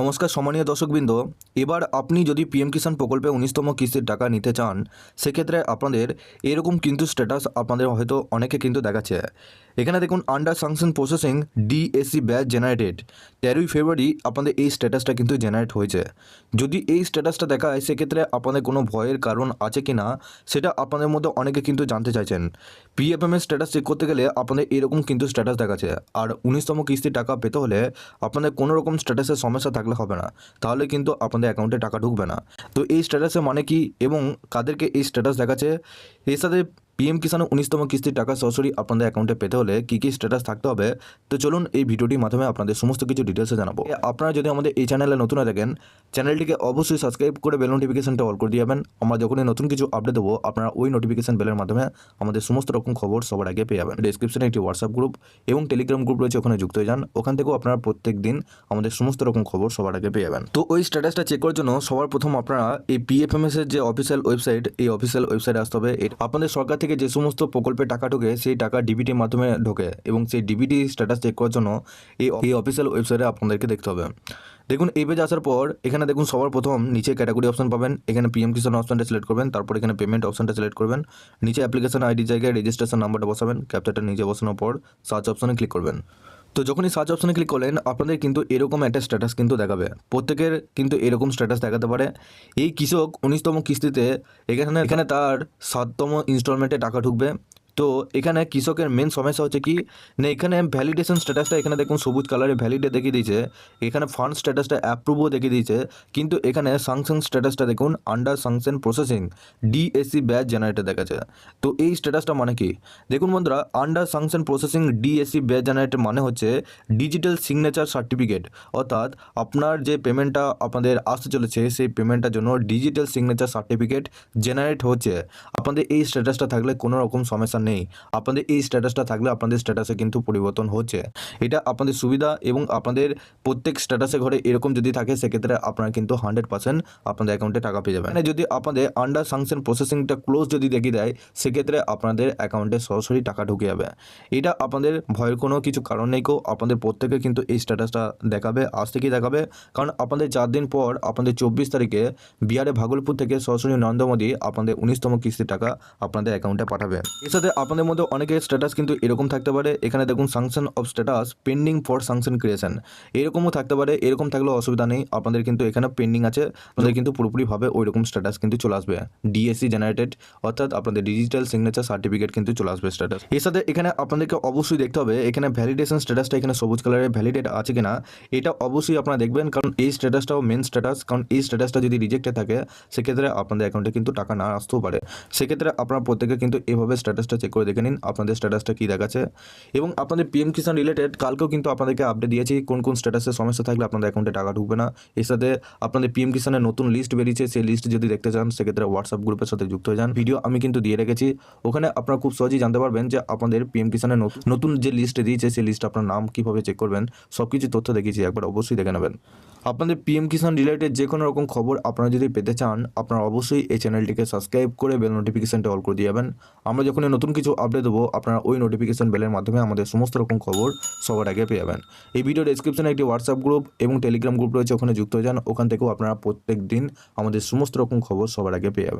নমস্কার সম্মানীয় দর্শকবৃন্দ, এবার আপনি যদি পিএম কিষাণ প্রকল্পে উনিশতম কিস্তির টাকা নিতে চান, সেক্ষেত্রে আপনাদের এরকম কিন্তু স্ট্যাটাস আপনাদের হয়তো অনেকে কিন্তু দেখাচ্ছে। এখানে দেখুন under sanction processing DSC batch generated তেরোই ফেব্রুয়ারি আপনাদের এই স্ট্যাটাসটা কিন্তু জেনারেট হয়েছে। যদি এই স্ট্যাটাসটা দেখায় সেক্ষেত্রে আপনাদের কোনো ভয়ের কারণ আছে কি না, সেটা আপনাদের মধ্যে অনেকে কিন্তু জানতে চাইছেন। পিএফএম এর স্ট্যাটাস চেক করতে গেলে আপনাদের এরকম কিন্তু স্ট্যাটাস দেখাচ্ছে। আর উনিশতম কিস্তির টাকা পেতে হলে আপনাদের কোনো রকম স্ট্যাটাসের সমস্যা থাকলে হবে না। তাহলে কিন্তু আপনাদের অ্যাকাউন্টে টাকা ঢুকবে না। তো এই স্ট্যাটাসের মানে কি এবং কাদেরকে এই স্ট্যাটাস দেখাচ্ছে? এর সাথে পিএম কিষাণের উনিশতম কিস্তির টাকা সরাসরি আপনাদের অ্যাকাউন্টে পেতে হলে কী কী স্ট্যাটাস থাকতে হবে, তো চলুন এই ভিডিওটির মাধ্যমে আপনাদের সমস্ত কিছু ডিটেলসে জানাব। আপনারা যদি আমাদের এই চ্যানেলে নতুন হয়ে থাকেন চ্যানেলটিকে অবশ্যই সাবস্ক্রাইব করে বেল নোটিফিকেশনটা অল করে দিয়ে যাবেন। আমরা যখনই নতুন কিছু আপডেট দেবো, আপনারা ওই নোটিফিকেশন বেলের মাধ্যমে আমাদের সমস্ত রকম খবর সবার আগে পেয়ে যাবেন। ডিসক্রিপশনে একটি হোয়াটসঅ্যাপ গ্রুপ এবং টেলিগ্রাম গ্রুপ রয়েছে, ওখানে যুক্ত হয়ে যান। ওখান থেকেও আপনারা প্রত্যেক দিন আমাদের সমস্ত রকম খবর সবার আগে পেয়ে যাবেন। তো ওই স্ট্যাটাসটা চেক করার জন্য সবার প্রথম আপনারা এই পিএফএমএস এর যে অফিসিয়াল ওয়েবসাইট এই অফিসিয়াল ওয়েবসাইটে আসতে হবে। আপনাদের সরকার থেকে যে সমস্ত প্রকল্পে টাকা ঢোকে, সেই টাকা ডিবিটির মাধ্যমে ঢোকে এবং সেই ডিবিটি স্ট্যাটাস চেক করার জন্য এই এই অফিসিয়াল ওয়েবসাইটে আপনাদেরকে দেখতে হবে। দেখুন, এই পেজে আসার পর, এখানে দেখুন সবার প্রথম নিচে ক্যাটাগরি অপশন পাবেন। এখানে পিএম কিষাণ অপশনটা সিলেক্ট করবেন, তারপর এখানে পেমেন্ট অপশনটা সিলেক্ট করবেন। নিচে অ্যাপ্লিকেশন আইডি জায়গায় রেজিস্ট্রেশন নাম্বারটা বসাবেন ক্যাপচারটা নিচে বসানোর পর সার্চ অপশনে ক্লিক করবেন। তো যখনই সার্চ অপশনে ক্লিক করলেন, আপনাদের কিন্তু এরকম একটা স্ট্যাটাস কিন্তু দেখাবে। প্রত্যেকের কিন্তু এরকম স্ট্যাটাস দেখাতে পারে। এই কৃষক উনিশতম কিস্তিতে এখানে এখানে তার সাততম ইনস্টলমেন্টে টাকা ঢুকবে। তো এখানে কৃষকের মেন সমস্যা হচ্ছে কি, না এখানে ভ্যালিডেশন স্ট্যাটাসটা এখানে দেখুন সবুজ কালারে ভ্যালিডে দেখিয়ে দিয়েছে, এখানে ফান্ড স্ট্যাটাসটা অ্যাপ্রুভও দেখিয়ে দিয়েছে, কিন্তু এখানে সাংশন স্ট্যাটাসটা দেখুন under sanction processing DSC batch generator দেখাচ্ছে। তো এই স্ট্যাটাসটা মানে কি? দেখুন বন্ধুরা under sanction processing DSC batch generator মানে হচ্ছে ডিজিটাল সিগনেচার সার্টিফিকেট অর্থাৎ আপনার যে পেমেন্টটা আপনাদের আসতে চলেছে, সেই পেমেন্টটার জন্য ডিজিটাল সিগনেচার সার্টিফিকেট জেনারেট হচ্ছে। আপনাদের এই স্ট্যাটাসটা থাকলে কোনো রকম সমস্যা নেই। আপনাদের এই স্ট্যাটাসটা থাকলে আপনাদের স্ট্যাটাসে কিন্তু পরিবর্তন হচ্ছে। এটা আপনাদের সুবিধা এবং আপনাদের প্রত্যেক স্ট্যাটাসে ঘরে এরকম যদি থাকে, সেক্ষেত্রে আপনারা কিন্তু হান্ড্রেড পার্সেন্ট আপনাদের অ্যাকাউন্টে টাকা পেয়ে যাবেন। মানে যদি আপনাদের আন্ডার সাংশন প্রসেসিংটা ক্লোজ যদি দেখিয়ে দেয়, সেক্ষেত্রে আপনাদের অ্যাকাউন্টে সরাসরি টাকা ঢুকে যাবে। এটা আপনাদের ভয়ের কোনো কিছু কারণ নেই কেউ আপনাদের প্রত্যেকে কিন্তু এই স্ট্যাটাসটা দেখাবে, আজ থেকেই দেখাবে। কারণ আপনাদের চার দিন পর আপনাদের চব্বিশ তারিখে বিহারে ভাগলপুর থেকে সরাসরি নরেন্দ্র মোদী আপনাদের উনিশতম কিস্তির টাকা আপনাদের অ্যাকাউন্টে পাঠাবে। এর সাথে আপনাদের মধ্যে অনেকের স্ট্যাটাস কিন্তু এরকম থাকতে পারে। এখানে দেখুন sanction of status pending for sanction creation এরকমও থাকতে পারে, এরকম থাকলেও অসুবিধা নেই। আপনাদের কিন্তু এখানে পেন্ডিং আছে। আপনাদের কিন্তু পুরোপুরিভাবে ওই রকম স্ট্যাটাস কিন্তু চলে আসবে। ডিএসসি জেনারেটেড অর্থাৎ আপনাদের ডিজিটাল সিগনেচার সার্টিফিকেট কিন্তু চলে আসবে স্ট্যাটাস এর সাথে এখানে আপনাদেরকে অবশ্যই দেখতে হবে, এখানে ভ্যালিডেশন স্ট্যাটাসটা এখানে সবুজ কালারের ভ্যালিডেট আছে কিনা, এটা অবশ্যই আপনারা দেখবেন। কারণ এই স্ট্যাটাসটাও মেন স্ট্যাটাস কারণ এই স্ট্যাটাসটা যদি রিজেক্টে থাকে, সেক্ষেত্রে আপনাদের অ্যাকাউন্টে কিন্তু টাকা না আসতেও পারে। সেক্ষেত্রে আপনারা প্রত্যেকে কিন্তু এভাবে স্ট্যাটাসটা চেক করে দেখে নিন আপনাদের স্ট্যাটাসটা কী দেখাচ্ছে। এবং আপনাদের পিএম কিষাণ রিলেটেড কালকেও কিন্তু আপনাদেরকে আপডেট দিয়েছি কোন কোন স্ট্যাটাসের সমস্যা থাকলে আপনাদের অ্যাকাউন্টে টাকা ঢুকবে না। এর সাথে আপনাদের পিএম কিষাণের নতুন লিস্ট বেরিয়েছে, সেই লিস্ট যদি দেখতে চান, সেক্ষেত্রে হোয়াটসঅ্যাপ গ্রুপের সাথে যুক্ত হয়ে যান। ভিডিও আমি কিন্তু দিয়ে রেখেছি। ওখানে আপনারা খুব সহজেই জানতে পারবেন যে আপনাদের পিএম কিষাণের নতুন যে লিস্ট দিয়েছে, সেই লিস্ট আপনার নাম কীভাবে চেক করবেন সব কিছু তথ্য দেখিয়েছি, একবার অবশ্যই দেখে নেবেন। আপনাদের পিএম কিষাণ রিলেটেড যে কোনো রকম খবর আপনারা যদি পেতে চান, আপনারা অবশ্যই এই চ্যানেলটিকে সাবস্ক্রাইব করে বেল নোটিফিকেশনটা অল করে দিয়ে যাবেন। আমরা যখন নতুন কিছু আপডেট দেবো, আপনারা ওই নোটিফিকেশন বেলের মাধ্যমে আমাদের সমস্ত রকম খবর সবার আগে পেয়ে যাবেন। এই ভিডিও ডিসক্রিপশনে একটি হোয়াটসঅ্যাপ গ্রুপ এবং টেলিগ্রাম গ্রুপ রয়েছে, ওখানে যুক্ত হয়ে যান। ওখান থেকেও আপনারা প্রত্যেক দিন আমাদের সমস্ত রকম খবর সবার আগে পেয়ে যাবেন।